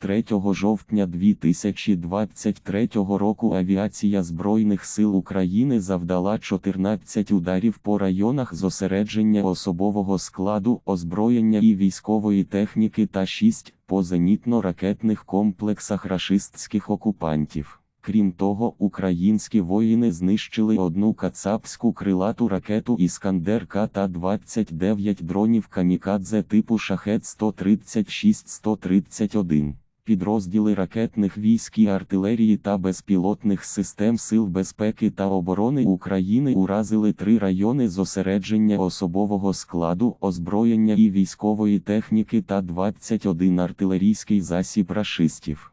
3 жовтня 2023 року авіація Збройних сил України завдала 14 ударів по районах зосередження особового складу, озброєння і військової техніки та 6 по зенітно-ракетних комплексах рашистських окупантів. Крім того, українські воїни знищили одну кацапську крилату ракету Іскандер-К та 29 дронів камікадзе типу Шахет 136-131. Підрозділи ракетних військ і артилерії та безпілотних систем Сил безпеки та оборони України уразили три райони зосередження особового складу, озброєння і військової техніки та 21 артилерійський засіб рашистів.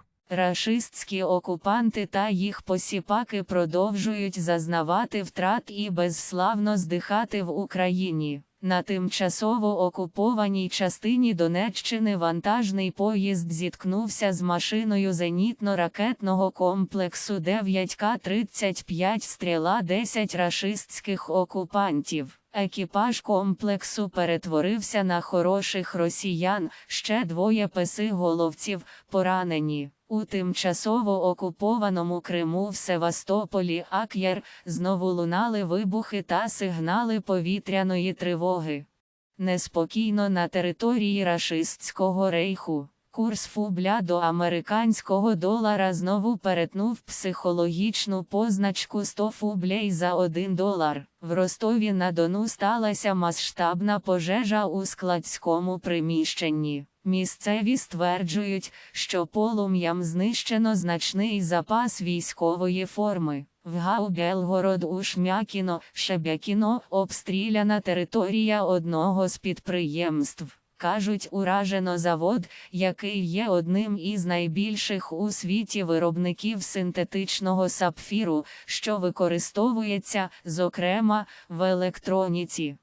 Рашистські окупанти та їх посіпаки продовжують зазнавати втрат і безславно здихати в Україні. На тимчасово окупованій частині Донеччини вантажний поїзд зіткнувся з машиною зенітно-ракетного комплексу 9К-35 стріла 10 рашистських окупантів. Екіпаж комплексу перетворився на хороших росіян, ще двоє песи-головців поранені. У тимчасово окупованому Криму в Севастополі Ак'єр знову лунали вибухи та сигнали повітряної тривоги. Неспокійно на території рашистського рейху. Курс фубля до американського долара знову перетнув психологічну позначку 100 фублей за 1 долар. В Ростові на Дону сталася масштабна пожежа у складському приміщенні. Місцеві стверджують, що полум'ям знищено значний запас військової форми. В Гау Белгород у Шмякіно, Шебякіно обстріляна територія одного з підприємств. Кажуть, уражено завод, який є одним із найбільших у світі виробників синтетичного сапфіру, що використовується, зокрема, в електроніці.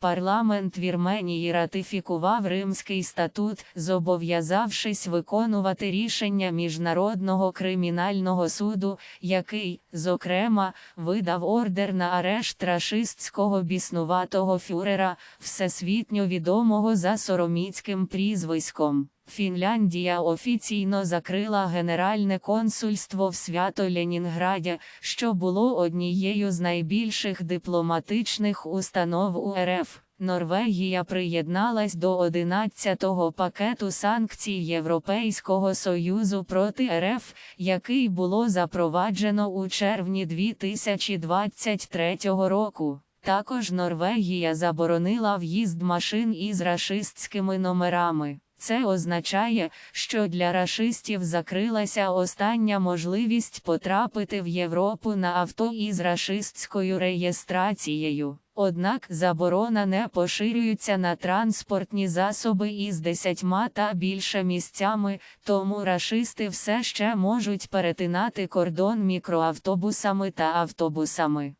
Парламент Вірменії ратифікував Римський статут, зобов'язавшись виконувати рішення Міжнародного кримінального суду, який, зокрема, видав ордер на арешт рашистського біснуватого фюрера, всесвітньо відомого за сороміцьким прізвиськом. Фінляндія офіційно закрила Генеральне консульство в Свято-Ленінграді, що було однією з найбільших дипломатичних установ у РФ. Норвегія приєдналась до 11-го пакету санкцій Європейського Союзу проти РФ, який було запроваджено у червні 2023 року. Також Норвегія заборонила в'їзд машин із рашистськими номерами. Це означає, що для рашистів закрилася остання можливість потрапити в Європу на авто із рашистською реєстрацією. Однак заборона не поширюється на транспортні засоби із десятьма та більше місцями, тому рашисти все ще можуть перетинати кордон мікроавтобусами та автобусами.